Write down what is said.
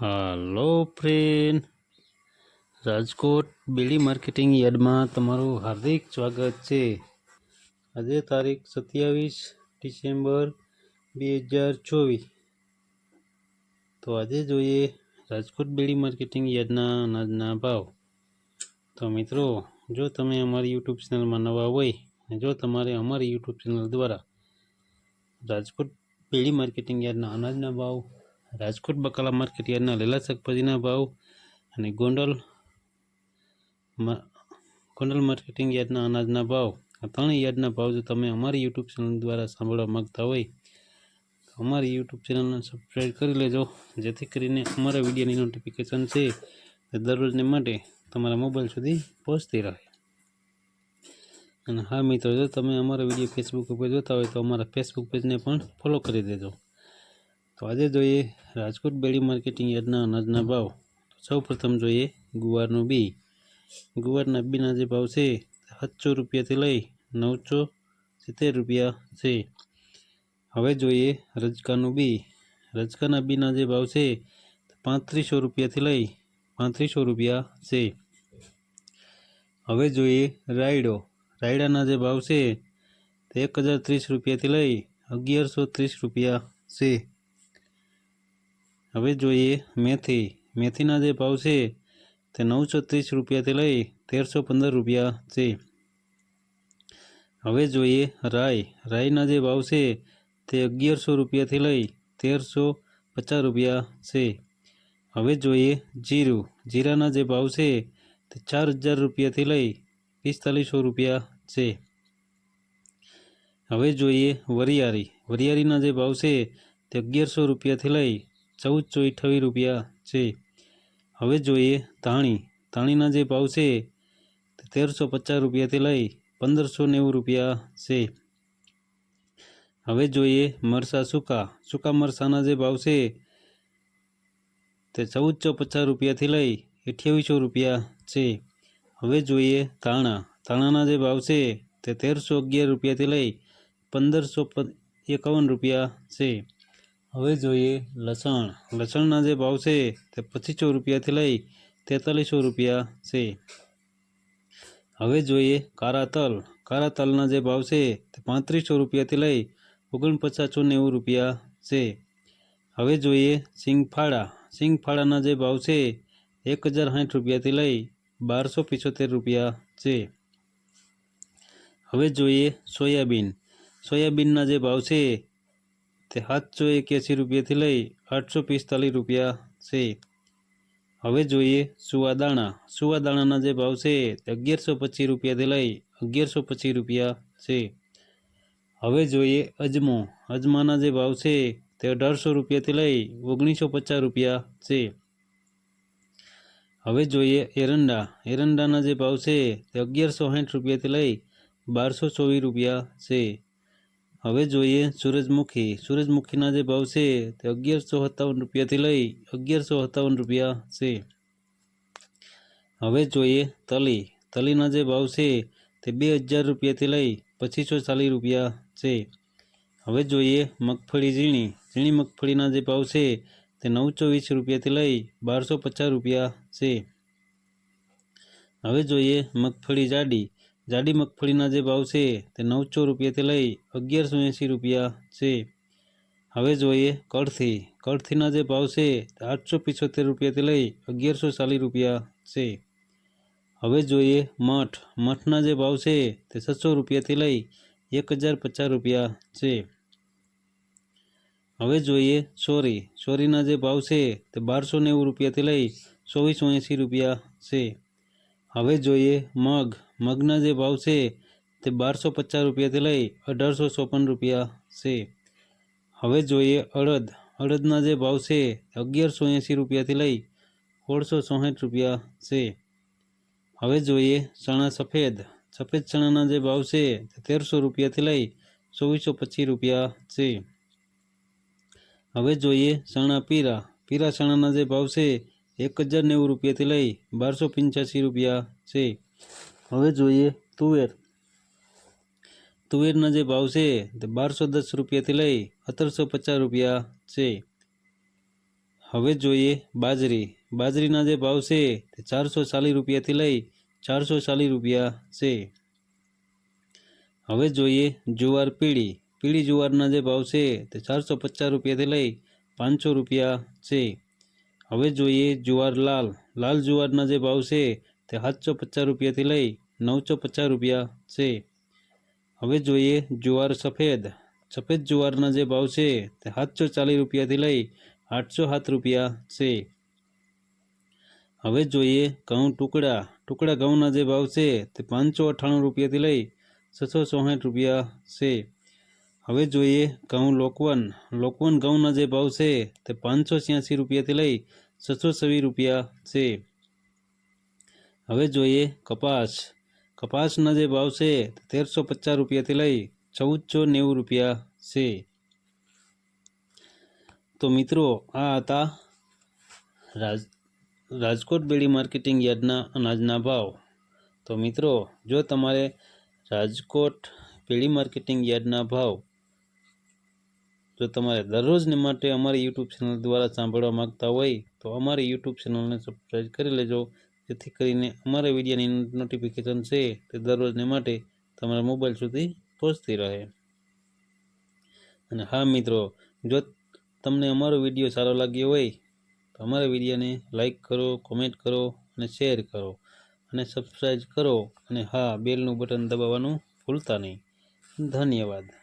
Hello friend. Rajkot Bedi marketing યાર્ડમાં તમારું હાર્દિક સ્વાગત છે. આજે તારીખ સત્યાવીસ ડિસેમ્બર બે હજાર ચોવીસ. તો આજે જોઈએ રાજકોટ બેડી માર્કેટિંગ યાર્ડના અનાજના ભાવ. તો મિત્રો, જો તમે અમારી યુટ્યુબ ચેનલમાં નવા હોય જો તમારે અમારી યુટ્યુબ ચેનલ દ્વારા રાજકોટ બેડી માર્કેટિંગ યાર્ડના અનાજના ભાવ રાજકોટ બકાલા માર્કેટ યાર્ડના લીલા શાકભાજીના ભાવ અને ગોંડલ ગોંડલ માર્કેટિંગ યાર્ડના અનાજના ભાવ. આ ત્રણેય યાર્ડના ભાવ જો તમે અમારી યુટ્યુબ ચેનલ દ્વારા સાંભળવા માંગતા હોય, તો અમારી યુટ્યુબ ચેનલને સબસ્ક્રાઈબ કરી લેજો, જેથી કરીને અમારા વિડીયોની નોટિફિકેશન છે તે દરરોજને માટે તમારા મોબાઈલ સુધી પહોંચતી રહે. અને હા મિત્રો, જો તમે અમારા વીડિયો ફેસબુક ઉપર જોતા હોય, તો અમારા ફેસબુક પેજને પણ ફોલો કરી દેજો. તો આજે જોઈએ રાજકોટ બેડી માર્કેટિંગ યાર્ડના અનાજના ભાવ. સૌ પ્રથમ જોઈએ ગુવારનું બી. ગુવારના બીના જે ભાવ છે, સાતસો રૂપિયાથી લઈ નવસો સિત્તેર રૂપિયા છે. હવે જોઈએ રજકાનું બી. રજકાના બીના જે ભાવ છે પાંત્રીસો રૂપિયાથી લઈ પાંત્રીસો રૂપિયા છે. હવે જોઈએ રાયડો. રાયડાના જે ભાવ છે, તે એક હજાર ત્રીસ રૂપિયાથી લઈ અગિયારસો ત્રીસ રૂપિયા છે. હવે જોઈએ મેથી. મેથીના જે ભાવ છે તે નવસો ત્રીસ રૂપિયાથી લઈ તેરસો પંદર રૂપિયા છે. હવે જોઈએ રાઈ. રાઈના જે ભાવ છે તે અગિયારસો રૂપિયાથી લઈ તેરસો પચાસ રૂપિયા છે. હવે જોઈએ જીરું. જીરાના જે ભાવ છે તે ચાર હજાર રૂપિયાથી લઈ પિસ્તાલીસો રૂપિયા છે. હવે જોઈએ વરિયારી વરિયારીના જે ભાવ છે તે અગિયારસો રૂપિયાથી લઈ ચૌદસો અઠ્ઠાવીસ રૂપિયા છે. હવે જોઈએ ધાણી ધાણીના જે ભાવ છે તેરસો પચાસ રૂપિયાથી લઈ પંદરસો નેવું રૂપિયા છે. હવે જોઈએ મરસા સૂકા. સૂકા મરસાના જે ભાવ છે તે ચૌદસો પચાસ રૂપિયાથી લઈ અઠ્યાવીસો રૂપિયા છે. હવે જોઈએ ધાણા ધાણાના જે ભાવ છે તે તેરસો અગિયાર રૂપિયાથી લઈ પંદરસો એકાવન રૂપિયા છે. હવે જોઈએ લસણ. લસણના જે ભાવ છે તે પચીસો રૂપિયાથી લઈ તેતાલીસો રૂપિયા છે. હવે જોઈએ કારા તલ. કારા તલના જે ભાવ છે તે પાંત્રીસો રૂપિયાથી લઈ ઓગણપચાસો નેવું રૂપિયા છે. હવે જોઈએ સિંગફાળા. સિંગફાળાના જે ભાવ છે એક હજાર સાઠ રૂપિયાથી લઈ બારસો પિચોતેર રૂપિયા છે. હવે જોઈએ સોયાબીન. સોયાબીનના જે ભાવ છે તે સાતસો એક્યાસી રૂપિયાથી લઈ આઠસો પિસ્તાલીસ રૂપિયા છે. હવે જોઈએ સુવાદાણા સુવાદાણાના જે ભાવ છે તે અગિયારસો પચીસ રૂપિયાથી લઈ અગિયારસો પચીસ રૂપિયા છે. હવે જોઈએ અજમો. અજમાના જે ભાવ છે તે અઢારસો રૂપિયાથી લઈ ઓગણીસો પચાસ રૂપિયા છે. હવે જોઈએ એરંડા. એરંડાના જે ભાવ છે તે અગિયારસો સાઠ રૂપિયાથી લઈ બારસો ચોવીસ રૂપિયા છે. હવે જોઈએ સૂરજમુખી. સૂરજમુખીના જે ભાવ છે તે અગિયારસો સત્તાવન રૂપિયાથી લઈ અગિયારસો સત્તાવન રૂપિયા છે. હવે જોઈએ તલી. તલીના જે ભાવ છે તે બે હજાર રૂપિયાથી લઈ પચીસો ચાલીસ રૂપિયા છે. હવે જોઈએ મગફળી ઝીણી. ઝીણી મગફળીના જે ભાવ છે તે નવસો વીસ રૂપિયાથી લઈ બારસો પચાસ રૂપિયા છે. હવે જોઈએ મગફળી જાડી. જાડી મગફળીના જે ભાવ છે તે નવસો રૂપિયાથી લઈ અગિયારસો એંસી રૂપિયા છે. હવે જોઈએ કળથી. કળથીના જે ભાવ છે તે આઠસો પિછોતેર રૂપિયાથી લઈ અગિયારસો ચાલીસ રૂપિયા છે. હવે જોઈએ મઠ. મઠના જે ભાવ છે તે છસો રૂપિયાથી લઈ એક હજાર પચાસ રૂપિયા છે. હવે જોઈએ સોરી. સોરીના જે ભાવ છે તે બારસો નેવું રૂપિયાથી લઈ ચોવીસો એંસી રૂપિયા છે. હવે જોઈએ મગ. મગના જે ભાવ છે તે બારસો પચાસ રૂપિયાથી લઈ અઢારસો ચોપન રૂપિયા છે. હવે જોઈએ અડદ. અડદના જે ભાવ છે અગિયારસો એંસી રૂપિયાથી લઈ સોળસો ચોસઠ રૂપિયા છે. હવે જોઈએ ચણા સફેદ. સફેદ ચણાના જે ભાવ છે તે તેરસો રૂપિયાથી લઈ ચોવીસો પચીસ રૂપિયા છે. હવે જોઈએ ચણા પીરા. પીરા ચણાના જે ભાવ છે એક હજાર નેવું રૂપિયાથી લઈ બારસો પંચ્યાસી રૂપિયા છે. હવે જોઈએ તુવેર. તુવેરના જે ભાવ છે તે બારસો દસ રૂપિયાથી લઈ સત્તરસો પચાસ રૂપિયા છે. હવે જોઈએ બાજરી. બાજરીના જે ભાવ છે તે ચારસો ચાલીસ રૂપિયાથી લઈ ચારસો ચાલીસ રૂપિયા છે. હવે જોઈએ જુવાર પીળી. પીળી જુવારના જે ભાવ છે તે ચારસો પચાસ રૂપિયાથી લઈ પાંચસો રૂપિયા છે. હવે જોઈએ જુવાર લાલ. લાલ જુવારના જે ભાવ છે તે સાતસો પચાસ રૂપિયાથી લઈ નવસો પચાસ રૂપિયા છે. હવે જોઈએ જુવાર સફેદ. સફેદ જુવારના જે ભાવ છે તે સાતસો ચાલીસ રૂપિયાથી લઈ આઠસો સાત રૂપિયા છે. હવે જોઈએ ઘઉં ટુકડા. ટુકડા ઘઉંના જે ભાવ છે તે પાંચસો અઠ્ઠાણું રૂપિયાથી લઈ છસો ચોસઠ રૂપિયા છે. હવે જોઈએ ઘઉં લોકવન. લોકવન ઘઉંના જે ભાવ છે તે પાંચસો છ્યાસી રૂપિયાથી લઈ છસો છવ્વીસ રૂપિયા છે. હવે જોઈએ કપાસ. કપાસના જે ભાવ છે, તેરસો પચાસ રૂપિયાથી લઈ ચૌદસો નેવું રૂપિયા છે. તો મિત્રો, આ હતા રાજ, રાજકોટ બેડી માર્કેટિંગ યાર્ડના અનાજના ભાવ. તો મિત્રો, જો તમારે રાજકોટ બેડી માર્કેટિંગ યાર્ડના ભાવ જો તમારે દરરોજને માટે અમારી યુટ્યુબ ચેનલ દ્વારા સાંભળવા માંગતા હોય, તો અમારી યુટ્યુબ ચેનલને સબસ્ક્રાઈબ કરી લેજો. જેથી કરીને અમારા વિડીયોની નોટિફિકેશન છે તે દરરોજને માટે તમારા મોબાઈલ સુધી પહોંચતી રહે. અને હા મિત્રો, જો તમને અમારો વીડિયો સારો લાગ્યો હોય, તો અમારા વિડીયોને લાઈક કરો કોમેન્ટ કરો અને શેર કરો. અને સબસ્ક્રાઈબ કરો અને હા, બેલનું બટન દબાવવાનું ભૂલતા નહીં. ધન્યવાદ.